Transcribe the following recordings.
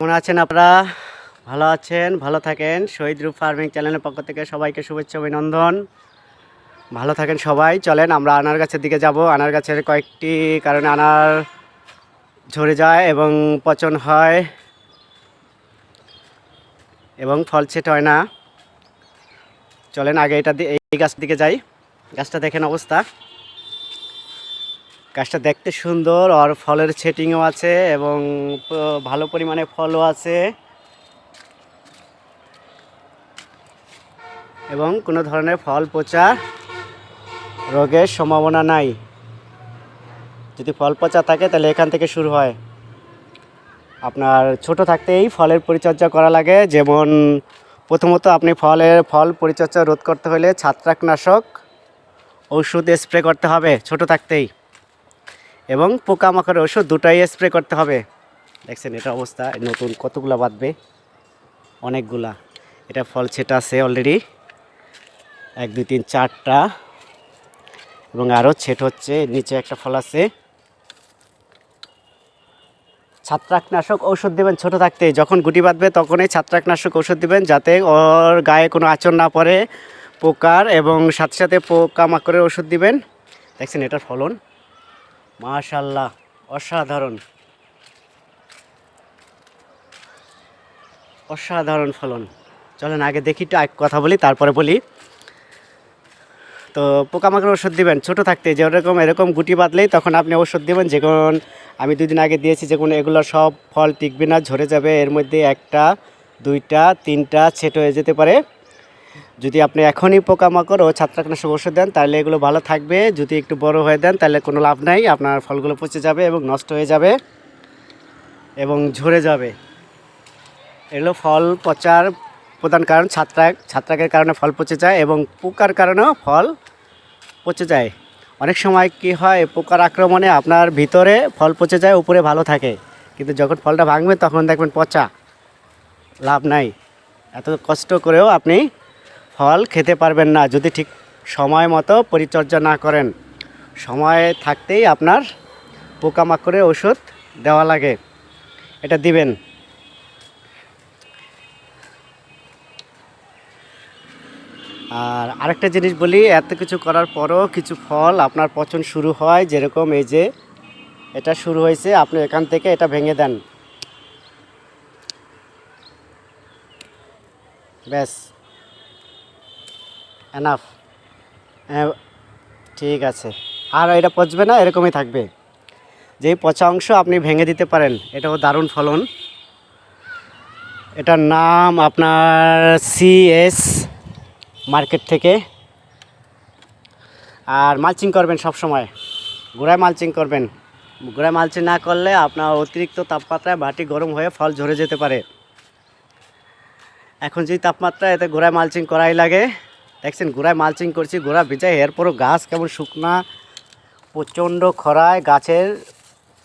কেমন আছেন আপনারা? ভালো আছেন, ভালো থাকেন। শহীদ রূপ ফার্মিং চ্যানেলের পক্ষ থেকে সবাইকে শুভেচ্ছা, অভিনন্দন। ভালো থাকেন সবাই। চলেন, আমরা আনার গাছের দিকে যাব। আনার গাছের কয়েকটি কারণে আনার ঝরে যায় এবং পচন হয় এবং ফল ছেট হয় না। চলেন, আগে এটা এই গাছের দিকে যাই। গাছটা দেখেন অবস্থা। গাছটা দেখতে সুন্দর আর ফলের সেটিংও আছে এবং ভালো পরিমাণে ফলও আছে। এবং কোনো ধরনের ফল পচা রোগের সম্ভাবনা নাই। যদি ফল পচা থাকে তাহলে এখান থেকে শুরু হয়। আপনার ছোট থাকতেই ফলের পরিচর্যা করা লাগে। যেমন, প্রথমত আপনি ফলের, ফল পরিচর্যা রোধ করতে হলে ছত্রাকনাশক ওষুধ স্প্রে করতে হবে ছোট থাকতেই। এবং পোকামাকড়ের ওষুধ দুটাই স্প্রে করতে হবে। দেখছেন এটা অবস্থা নতুন কতগুলা বাঁধবে? অনেকগুলা। এটা ফল ছেটা আছে অলরেডি এক, দুই, তিন, চারটা। এবং আরও ছেট হচ্ছে, নিচে একটা ফল আছে। ছত্রাকনাশক ঔষধ দেবেন ছোট থাকতে যখন গুটি বাঁধবে তখনই ছত্রাকনাশক ঔষধ দেবেন যাতে ওর গায়ে কোনো আচর না পড়ে। পোকার এবং সাথে সাথে পোকামাকড়ের ওষুধ দিবেন। দেখছেন এটার ফলন। মাশাল্লাহ অসাধারণ। অসাধারণ ফলন। চলেন আগে দেখি এক কথা বলি, তারপরে বলি। তো পোকামাকড় ওষুধ দিবেন, ছোট থাকতে যেরকম এরকম গুটি বাঁধলেই তখন আপনি ওষুধ দিবেন যেমন আমি দুদিন আগে দিয়েছি যেমন এগুলো সব ফল টিকবে না, ঝরে যাবে, এর মধ্যে একটা, দুইটা, তিনটা, ছেট হয়ে যেতে পারে। যদি আপনি এখনই পোকামাকড় ও ছত্রাকনাশক ওষুধ দেন, তাহলে এগুলো ভালো থাকবে। যদি একটু বড় হয়ে দেন, তাহলে কোনো লাভ নাই, আপনার ফলগুলো পচে যাবে এবং নষ্ট হয়ে যাবে এবং ঝরে যাবে। এগুলো ফল পচার প্রধান কারণ, ছাত্রাক, ছত্রাকের কারণে ফল পচে যায় এবং পোকার কারণেও ফল পচে যায়। অনেক সময় কি হয়, পোকার আক্রমণে আপনার ভিতরে ফল পচে যায়, উপরে ভালো থাকে। কিন্তু যখন ফলটা ভাঙবে তখন দেখবেন পচা, লাভ নাই। এত কষ্ট করেও আপনি ফল খেতে পারবেন না, যদি ঠিক সময় মতো পরিচর্যা না করেন। সময় থাকতেই আপনার পোকামাকড়ের ওষুধ দেওয়া লাগে। এটা দিবেন। আর আরেকটা জিনিস বলি, এত কিছু করার পরও কিছু ফল আপনার পচন শুরু হয়, যেরকম এই যে এটা শুরু হয়েছে, আপনি এখান থেকে এটা ভেঙে দেন। ব্যাস। এনাফ ঠিক আছে। আর এটা পচবে না, এরকমই থাকবে। যেই পচা অংশ আপনি ভেঙে দিতে পারেন, এটাও দারুণ ফলন। এটার নাম আপনার সিএস মার্কেট থেকে। আর মালচিং করবেন সব সময় গোড়ায় মালচিং করবেন। গোড়ায় মালচিং না করলে আপনার অতিরিক্ত তাপমাত্রায় মাটি গরম হয়ে ফল ঝরে যেতে পারে। এখন যে তাপমাত্রা এতে গোড়ায় মালচিং করাই লাগে দেখছেন, গোড়ায় মালচিং করছি গোড়া ভিজায় এরপরও গাছ কেমন শুকনা, প্রচণ্ড খরায় গাছের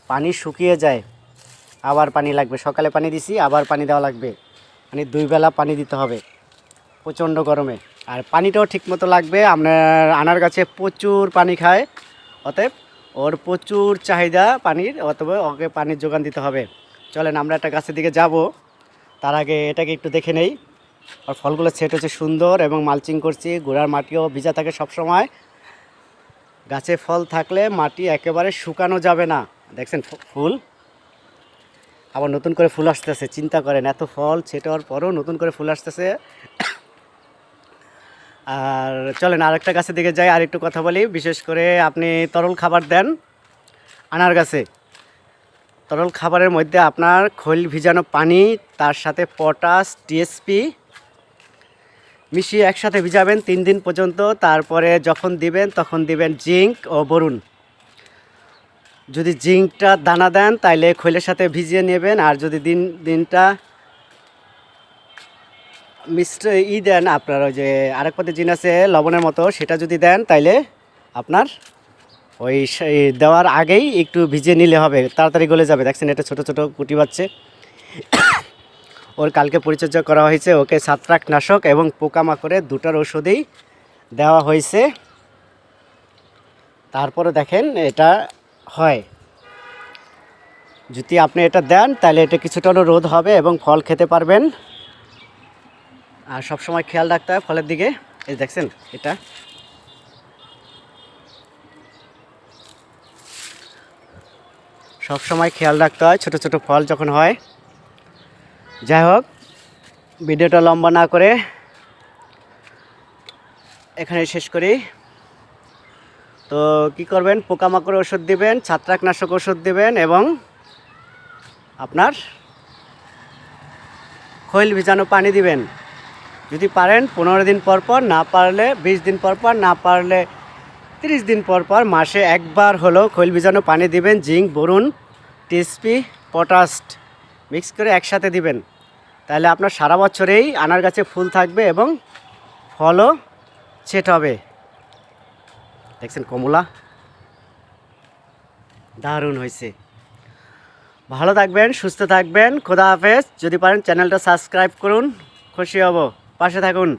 পানি শুকিয়ে যায়। আবার পানি লাগবে, সকালে পানি দিছি, আবার পানি দেওয়া লাগবে। মানে দুই বেলা পানি দিতে হবে, প্রচণ্ড গরমে। আর পানিটাও ঠিকমতো লাগবে, আপনার আনার গাছে প্রচুর পানি খায়, অতএব ওর প্রচুর চাহিদা পানির, অতএব ওকে পানির যোগান দিতে হবে। চলেন, আমরা একটা গাছের দিকে যাব। তার আগে এটাকে একটু দেখে নেই। আর ফলগুলো সেট হচ্ছে সুন্দর এবং মালচিং করছি, গোড়ার মাটিও ভিজা থাকে সব সময় গাছে ফল থাকলে মাটি একেবারে শুকানো যাবে না। দেখছেন ফুল? আবার নতুন করে ফুল আসতেছে, চিন্তা করেন, এত ফল ছেটার পরও নতুন করে ফুল আসতেছে। আর চলেন আরেকটা গাছের দিকে যাই, আর একটু কথা বলি। বিশেষ করে আপনি তরল খাবার দেন আনার গাছে। তরল খাবারের মধ্যে আপনার খৈল ভিজানো পানি, তার সাথে পটাশ, টিএসপি মিশিয়ে একসাথে ভিজাবেন তিন দিন পর্যন্ত, তারপরে যখন দিবেন তখন দিবেন জিঙ্ক ও বরুণ। যদি জিঙ্কটা দানা দেন তাইলে খৈলের সাথে ভিজিয়ে নেবেন, আর যদি দিন, দিনটা মিশ্র ই দেন আপনার ওই যে আরেক পথে জিন আছে, লবণের মতো, সেটা যদি দেন তাইলে আপনার ওই দেওয়ার আগেই একটু ভিজিয়ে নিলে হবে, তাড়াতাড়ি গলে যাবে। দেখছেন এটা ছোট ছোট কুটি বাচ্চে। ওর কালকে পরিচর্যা করা হয়েছে। ওকে ছত্রাকনাশক এবং পোকামাকড়ের দুটার ওষুধেই দেওয়া হয়েছে। তারপরে দেখেন এটা হয়। যদি আপনি এটা দেন, তাহলে এটা কিছুটা রোদ হবে এবং ফল খেতে পারবেন। আর সব সময় খেয়াল রাখতে হয় ফলের দিকে। এই দেখছেন এটা। সব সময় খেয়াল রাখতে হয়, ছোট ছোট ফল যখন হয়। যাই হোক, ভিডিওটা লম্বা না করে এখানে শেষ করি। তো কি করবেন? পোকামাকড় ওষুধ দিবেন, ছত্রাকনাশক ওষুধ দিবেন এবং আপনার খৈল ভিজানো পানি দিবেন। যদি পারেন, পনেরো দিন পর পর, না পারলে বিশ দিন পর পর, না পারলে তিরিশ দিন পর পর, মাসে একবার হলো খৈল ভিজানো পানি দিবেন, zinc boron TSP potash mix করে একসাথে দিবেন। তাহলে আপনার সারা বছরেই আনার গাছে ফুল থাকবে এবং ফলও ছেট হবে। দেখছেন কমলা? দারুণ হয়েছে। ভালো থাকবেন, সুস্থ থাকবেন। খোদা হাফেজ। যদি পারেন চ্যানেলটা সাবস্ক্রাইব করুন। খুশি হব। পাশে থাকুন।